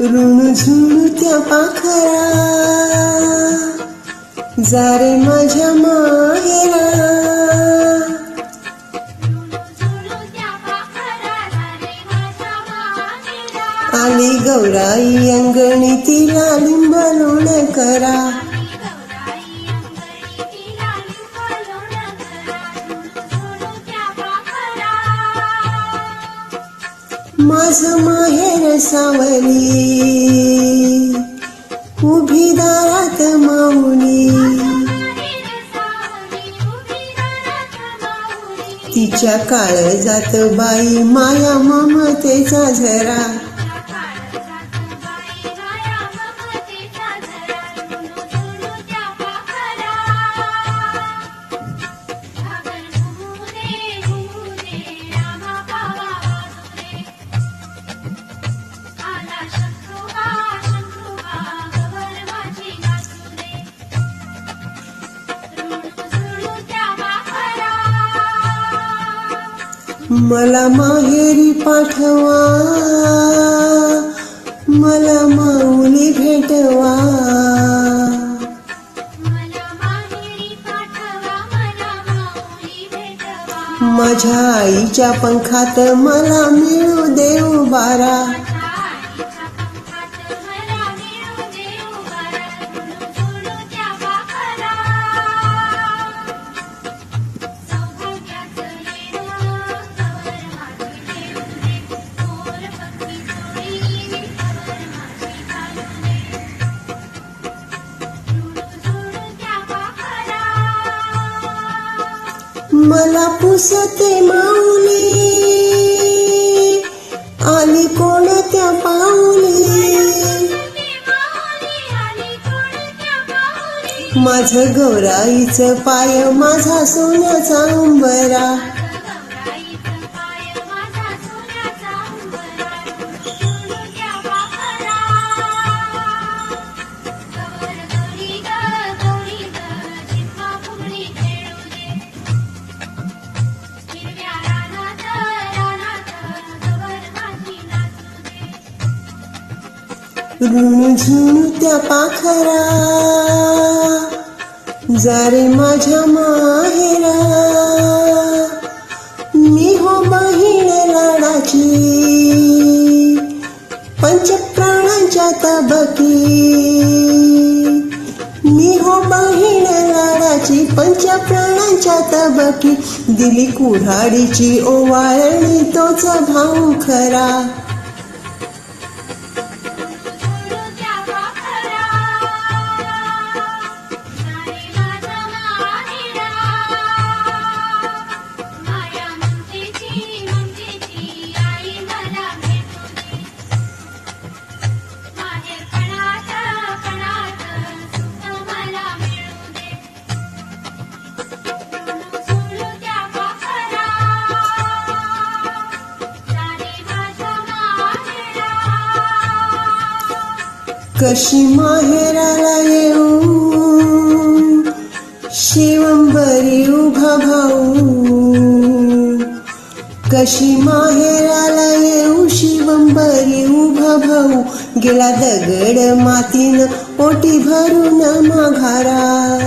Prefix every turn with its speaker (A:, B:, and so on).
A: ऋण झुणू पाखरा जारे माझ्या माहेरा आली गौराई अंगणी तिला लिंब लोण करा माझ माहेर सावली. उभी दारात माऊली. तिच्या काळ जात बाई माया ममतेचा झरा. मला माहेरी पाठवा. मला माऊली भेटवा. माझ्या आईच्या पंखात मला मिळू देऊ बारा. मला पुसते माऊली. आली कोणत्या पाऊली? माझं गौराईचं पाय माझा सोन्याचा उंबरा. त्या पाखरा जारे माझ्या माहेरा. मी हो बहीण लाडाची पंचप्राणांच्या तबकी मी हो बहीण लाडाची पंचप्राणांच्या तबकी दिली कुऱ्हाडीची ओवाळणी तोच भाऊ खरा. कशी माहेराला येऊ शिवंबरी उभा भाऊ कशी माहेराला येऊ शिवंबरी उभा भाऊ गेला दगड मातीन ओटी भरून माघारा.